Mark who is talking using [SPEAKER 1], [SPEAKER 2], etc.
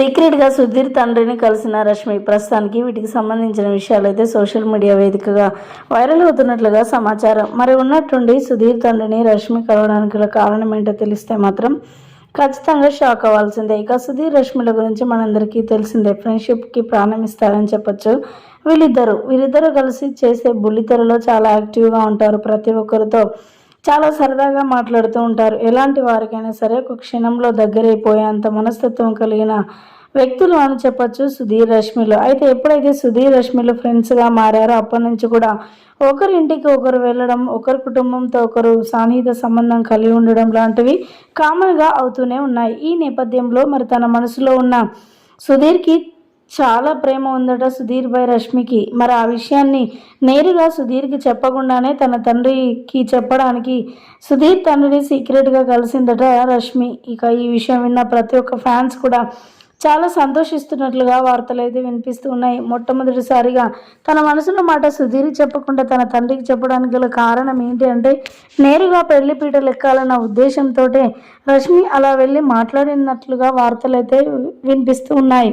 [SPEAKER 1] సీక్రెట్గా సుధీర్ తండ్రిని కలిసిన రష్మి ప్రస్తుతానికి వీటికి సంబంధించిన విషయాలు అయితే సోషల్ మీడియా వేదికగా వైరల్ అవుతున్నట్లుగా సమాచారం. మరి ఉన్నట్టుండి సుధీర్ తండ్రిని రష్మి కలవడానికి గల కారణం ఏంటో తెలిస్తే మాత్రం ఖచ్చితంగా షాక్ అవ్వాల్సిందే. ఇక సుధీర్ రష్మిల గురించి మనందరికీ తెలిసిందే. ఫ్రెండ్షిప్కి ప్రాణం ఇస్తారని చెప్పొచ్చు వీళ్ళిద్దరు. వీళ్ళిద్దరూ కలిసి చేసే బుల్లితెరలో చాలా యాక్టివ్గా ఉంటారు ప్రతి ఒక్కరితో. చాలా సరదాగా మాట్లాడుతూ ఉంటారు. ఎలాంటి వారికైనా సరే ఒక క్షణంలో దగ్గరైపోయేంత మనస్తత్వం కలిగిన వ్యక్తులు అని చెప్పొచ్చు సుధీర్ రష్మిలు. అయితే ఎప్పుడైతే సుధీర్ రష్మిలు ఫ్రెండ్స్గా మారారో అప్పటి నుంచి కూడా ఒకరి ఇంటికి ఒకరు వెళ్ళడం ఒకరి కుటుంబంతో ఒకరు సాన్నిహిత సంబంధం కలిగి ఉండడం లాంటివి కామన్గా అవుతూనే ఉన్నాయి. ఈ నేపథ్యంలో మరి తన మనసులో ఉన్న సుధీర్కి చాలా ప్రేమ ఉందట సుధీర్ పై రష్మికి. మరి ఆ విషయాన్ని నేరుగా సుధీర్కి చెప్పకుండానే తన తండ్రికి చెప్పడానికి సుధీర్ తండ్రిని సీక్రెట్గా కలిసిందట రష్మి. ఇక ఈ విషయం విన్న ప్రతి ఒక్క ఫ్యాన్స్ కూడా చాలా సంతోషిస్తున్నట్లుగా వార్తలు అయితే వినిపిస్తూ ఉన్నాయి. మొట్టమొదటిసారిగా తన మనసులో మాట సుధీర్ చెప్పకుండా తన తండ్రికి చెప్పడానికి గల కారణం ఏంటి అంటే నేరుగా పెళ్ళి పీటలు ఎక్కాలన్న ఉద్దేశంతో రష్మి అలా వెళ్ళి మాట్లాడినట్లుగా వార్తలు అయితే వినిపిస్తూ ఉన్నాయి.